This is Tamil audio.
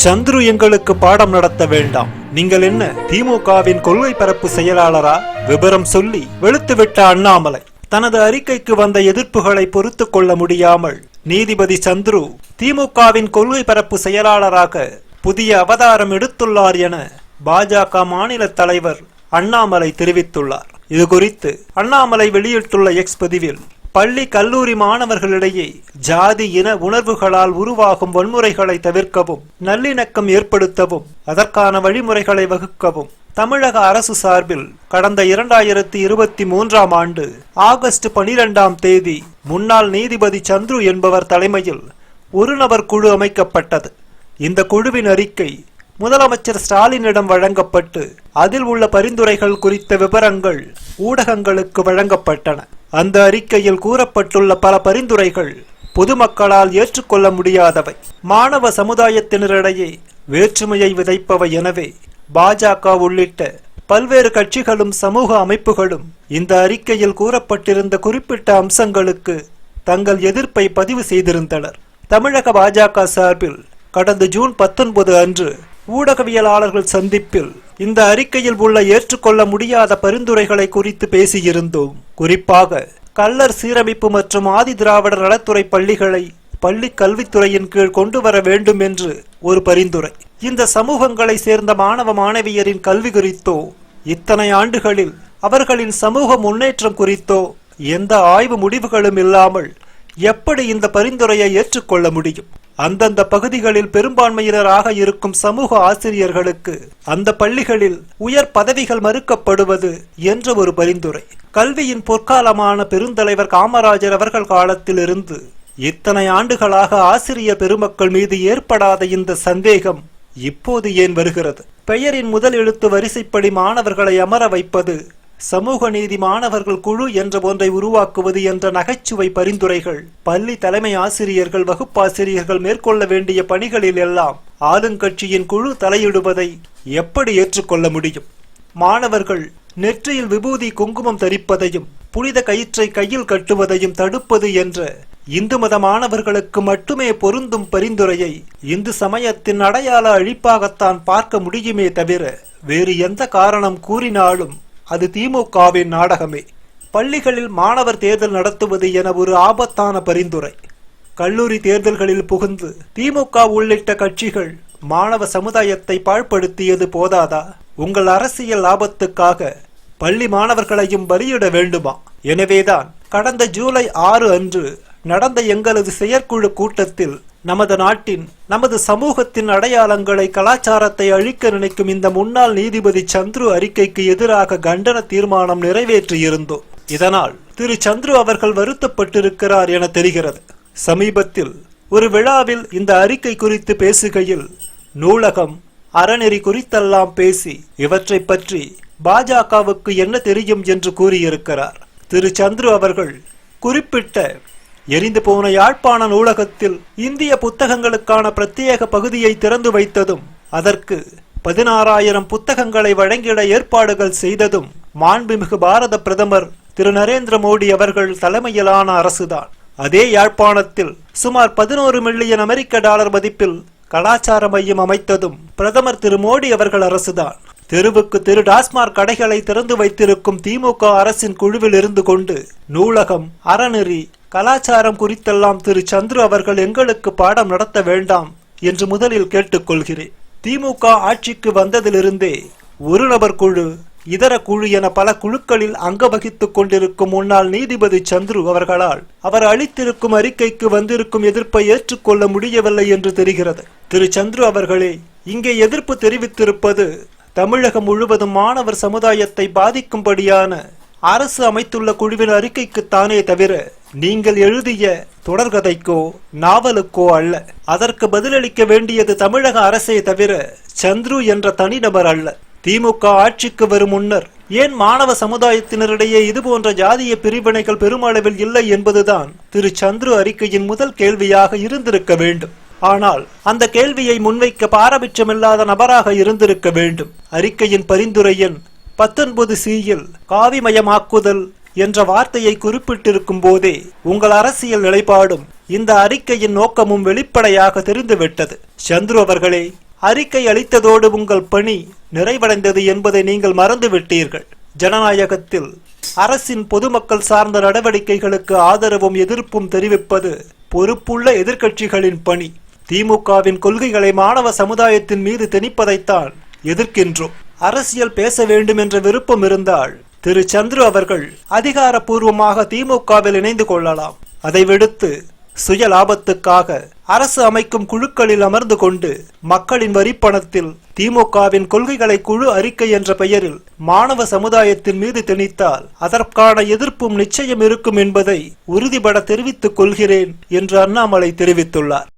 சந்துரு எங்களுக்கு பாடம் நடத்த வேண்டாம். நீங்கள் என்ன திமுகவின் கொள்கை பரப்பு செயலாளரா? விபரம் சொல்லி வெளுத்துவிட்ட அண்ணாமலை. தனது அறிக்கைக்கு வந்த எதிர்ப்புகளை பொறுத்து கொள்ள முடியாமல் நீதிபதி சந்துரு திமுகவின் கொள்கை பரப்பு செயலாளராக புதிய அவதாரம் எடுத்துள்ளார் என பாஜக மாநில தலைவர் அண்ணாமலை தெரிவித்துள்ளார். இது குறித்து அண்ணாமலை வெளியிட்டுள்ள எக்ஸ் பதிவில் பள்ளி கல்லூரி மாணவர்களிடையே ஜாதி இன உணர்வுகளால் உருவாகும் வன்முறைகளை தவிர்க்கவும் நல்லிணக்கம் ஏற்படுத்தவும் அதற்கான வழிமுறைகளை வகுக்கவும் தமிழக அரசு சார்பில் கடந்த இரண்டாயிரத்தி இருபத்தி மூன்றாம் ஆண்டு ஆகஸ்ட் பனிரெண்டாம் தேதி முன்னாள் நீதிபதி சந்துரு என்பவர் தலைமையில் ஒரு நபர் குழு அமைக்கப்பட்டது. இந்த குழுவின் அறிக்கை முதலமைச்சர் ஸ்டாலினிடம் வழங்கப்பட்டு அதில் உள்ள பரிந்துரைகள் குறித்த விவரங்கள் ஊடகங்களுக்கு வழங்கப்பட்டன. அந்த அறிக்கையில் கூறப்பட்டுள்ள பல பரிந்துரைகள் பொதுமக்களால் ஏற்றுக்கொள்ள முடியாதவை. மாணவ சமுதாயத்தினரிடையே வேற்றுமையை விதைப்பவை எனவே பாஜக உள்ளிட்ட பல்வேறு கட்சிகளும் சமூக அமைப்புகளும் இந்த அறிக்கையில் கூறப்பட்டிருந்த குறிப்பிட்ட அம்சங்களுக்கு தங்கள் எதிர்ப்பை பதிவு செய்திருந்தனர். தமிழக பாஜக சார்பில் கடந்த ஜூன் பத்தொன்பது அன்று ஊடகவியலாளர்கள் சந்திப்பில் இந்த அறிக்கையில் உள்ள ஏற்றுக்கொள்ள முடியாத பரிந்துரைகளை குறித்து பேசியிருந்தோம். குறிப்பாக கல்லர் சீரமைப்பு மற்றும் ஆதி திராவிடர் நலத்துறை பள்ளிகளை பள்ளி கல்வித்துறையின் கீழ் கொண்டு வர வேண்டும் என்று ஒரு பரிந்துரை. இந்த சமூகங்களை சேர்ந்த மாணவ மாணவியரின் கல்வி குறித்தோ இத்தனை ஆண்டுகளில் அவர்களின் சமூக முன்னேற்றம் குறித்தோ எந்த ஆய்வு முடிவுகளும் இல்லாமல் எப்படி இந்த பரிந்துரையை ஏற்றுக்கொள்ள முடியும்? அந்தந்த பகுதிகளில் பெரும்பான்மையினராக இருக்கும் சமூக ஆசிரியர்களுக்கு அந்த பள்ளிகளில் உயர் பதவிகள் மறுக்கப்படுவது என்ற ஒரு பரிந்துரை. கல்வியின் பொற்காலமான பெருந்தலைவர் காமராஜர் அவர்கள் காலத்திலிருந்து இத்தனை ஆண்டுகளாக ஆசிரியர் பெருமக்கள் மீது ஏற்படாத இந்த சந்தேகம் இப்போது ஏன் வருகிறது? பெயரின் முதல் எழுத்து வரிசைப்படி மாணவர்களை அமர வைப்பது சமூக நீதி மாணவர்கள் குழு என்ற ஒன்றை உருவாக்குவது என்ற நகைச்சுவை பரிந்துரைகள். பள்ளி தலைமை ஆசிரியர்கள் வகுப்பாசிரியர்கள் மேற்கொள்ள வேண்டிய பணிகளில் எல்லாம் ஆளுங்கட்சியின் குழு தலையிடுவதை எப்படி ஏற்றுக்கொள்ள முடியும்? மாணவர்கள் நெற்றியில் விபூதி குங்குமம் தரிப்பதையும் புனித கயிற்றை கையில் கட்டுவதையும் தடுப்பது என்ற இந்து மத மாணவர்களுக்கு மட்டுமே பொருந்தும் பரிந்துரையை இந்து சமயத்தின் அடையாள அழிப்பாகத்தான் பார்க்க முடியுமே தவிர வேறு எந்த காரணம் கூறினாலும் அது திமுகவின் நாடகமே. பள்ளிகளில் மாணவர் தேர்தல் நடத்துவது என ஒரு ஆபத்தான பரிந்துரை. கல்லூரி தேர்தல்களில் புகுந்து திமுக உள்ளிட்ட கட்சிகள் மாணவ சமுதாயத்தை பாழ்படுத்தியது போதாதா? உங்கள் அரசியல் லாபத்துக்காக பள்ளி மாணவர்களையும் பலியிட வேண்டுமா? எனவேதான் கடந்த ஜூலை ஆறு அன்று நடந்த எங்களது செயற்குழு கூட்டத்தில் நமது நாட்டின் நமது சமூகத்தின் அடையாளங்களை கலாச்சாரத்தை அழிக்க நினைக்கும் இந்த முன்னாள் நீதிபதி சந்துரு அறிக்கைக்கு எதிராக கண்டன தீர்மானம் நிறைவேற்றியிருந்தோம். இதனால் திரு சந்துரு அவர்கள் வருத்தப்பட்டிருக்கிறார் என தெரிகிறது. சமீபத்தில் ஒரு விழாவில் இந்த அறிக்கை குறித்து பேசுகையில் நூலகம் அறநெறி குறித்தெல்லாம் பேசி இவற்றை பற்றி பாஜகவுக்கு என்ன தெரியும் என்று கூறியிருக்கிறார். திரு சந்துரு அவர்கள் குறிப்பிட்ட எரிந்து போன யாழ்ப்பாண நூலகத்தில் இந்திய புத்தகங்களுக்கான பிரத்யேக பகுதியை திறந்து வைத்ததும் அதற்கு பதினாறாயிரம் புத்தகங்களை வழங்கிட ஏற்பாடுகள் செய்ததும் மாண்புமிகு பாரத பிரதமர் திரு நரேந்திர மோடி அவர்கள் தலைமையிலான அரசுதான். அதே யாழ்ப்பாணத்தில் சுமார் பதினோரு மில்லியன் அமெரிக்க டாலர் மதிப்பில் கலாச்சார மையம் அமைத்ததும் பிரதமர் திரு மோடி அவர்கள் அரசுதான். தெருவுக்கு தெரு டாஸ்மாக் கடைகளை திறந்து வைத்திருக்கும் திமுக அரசின் குழுவில் இருந்து கொண்டு நூலகம் அறநெறி கலாச்சாரம் குறித்தெல்லாம் திரு சந்துரு அவர்கள் எங்களுக்கு பாடம் நடத்த வேண்டாம் என்று முதலில் கேட்டுக்கொள்கிறேன். திமுக ஆட்சிக்கு வந்ததிலிருந்தே ஒரு நபர் குழு இதர குழு என பல குழுக்களில் அங்க வகித்துக் கொண்டிருக்கும் முன்னாள் நீதிபதி சந்துரு அவர்களால் அவர் அளித்திருக்கும் அறிக்கைக்கு வந்திருக்கும் எதிர்ப்பை ஏற்றுக்கொள்ள முடியவில்லை என்று தெரிகிறது. திரு சந்துரு அவர்களே இங்கே எதிர்ப்பு தெரிவித்திருப்பது தமிழகம் முழுவதும் மாணவர் சமுதாயத்தை பாதிக்கும்படியான அரசு அமைத்துள்ள குழுவின் அறிக்கைக்குத்தானே தவிர நீங்கள் எழுதிய தொடர்கதைக்கோ நாவலுக்கோ அல்ல. அதற்கு பதிலளிக்க வேண்டியது தமிழக அரசே தவிர சந்துரு என்ற தனிநபர் அல்ல. திமுக ஆட்சிக்கு வரும் முன்னர் ஏன் மாணவ சமுதாயத்தினரிடையே இதுபோன்ற ஜாதிய பிரிவினைகள் பெருமளவில் இல்லை என்பதுதான் திரு சந்துரு அறிக்கையின் முதல் கேள்வியாக இருந்திருக்க வேண்டும். ஆனால் அந்த கேள்வியை முன்வைக்க பாரபட்சமில்லாத நபராக இருந்திருக்க வேண்டும். அறிக்கையின் பரிந்துரை எண் பத்தொன்பது சியில் காவிமயமாக்குதல் என்ற வார்த்தையை குறிப்பிட்டிருக்கும் போதே உங்கள் அரசியல் நிலைப்பாடும் இந்த அறிக்கையின் நோக்கமும் வெளிப்படையாக தெரிந்துவிட்டது. சந்துரு அவர்களே அறிக்கை அளித்ததோடு உங்கள் பணி நிறைவடைந்தது என்பதை நீங்கள் மறந்துவிட்டீர்கள். ஜனநாயகத்தில் அரசின் பொதுமக்கள் சார்ந்த நடவடிக்கைகளுக்கு ஆதரவும் எதிர்ப்பும் தெரிவிப்பது பொறுப்புள்ள எதிர்க்கட்சிகளின் பணி. திமுகவின் கொள்கைகளை மாணவ சமுதாயத்தின் மீது திணிப்பதைத்தான் எதிர்க்கின்றோம். அரசியல் பேச வேண்டும் என்ற விருப்பம் இருந்தால் திரு சந்துரு அவர்கள் அதிகாரப்பூர்வமாக திமுகவில் இணைந்து கொள்ளலாம். அதை விடுத்து சுய லாபத்துக்காக அரசு அமைக்கும் குழுக்களில் அமர்ந்து கொண்டு மக்களின் வரிப்பணத்தில் திமுகவின் கொள்கைகளை குழு அறிக்கை என்ற பெயரில் மாணவ சமுதாயத்தின் மீது திணித்தால் அதற்கான எதிர்ப்பும் நிச்சயம் இருக்கும் என்பதை உறுதிபட தெரிவித்துக் கொள்கிறேன் என்று அண்ணாமலை தெரிவித்துள்ளார்.